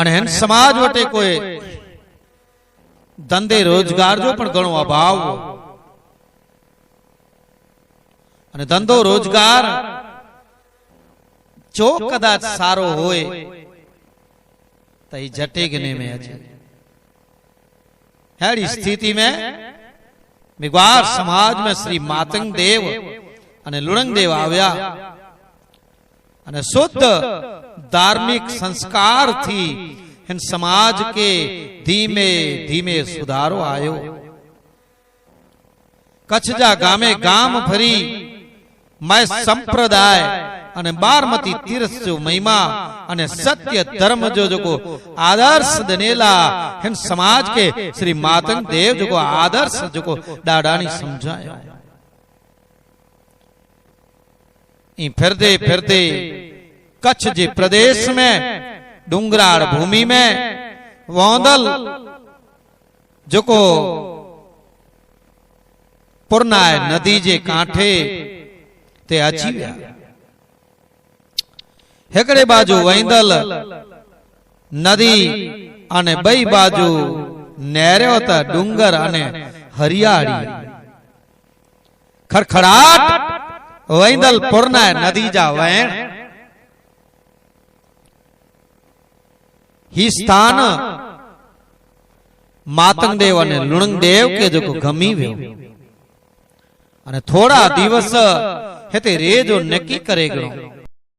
અને હેન સમાજ વટે કોઈ ધંધે રોજગાર જો પણ ઘણો અભાવ. અને ધંધો રોજગાર જો કદાચ સારો હોય તો એ નહીં મેં છે. હેડી સ્થિતિ મેં મેઘવાર સમાજ મેં શ્રી માતંગ દેવ અને લુણંગ દેવ આવ્યા. અને શુદ્ધ ધાર્મિક સંસ્કારથી હિન સમાજ કે ધીમે ધીમે સુધારો આવ્યો. કચ્છજા ગામે ગામ ફરી મેં સંપ્રદાય અને બારમતી તીર્થ જો મહિમા અને સત્ય ધર્મ જો જોકો આદર્શ દનેલા હિન સમાજ કે શ્રી માતંગ દેવ જોકો આદર્શ જોકો દાડાની સમજાયો. फिरदे फिरदे। कच्छ जी प्रदेश में, डूंगरार भूमि में वौदल जेको पुरनाय नदी जे कांठे ते अची विया। हिकड़े बाजू वैंदल, नदी अने बई बाजू नहरियो त डूंगर अने हरियाली। खड़खड़ाट વૈદલ પુરના નદીજા વૈણ. હી સ્થાન માતંગદેવ અને લુણંગદેવ કે જો ગમી વ્યો અને થોડા દિવસ હેતે રેજો નક્કી કરે ગયો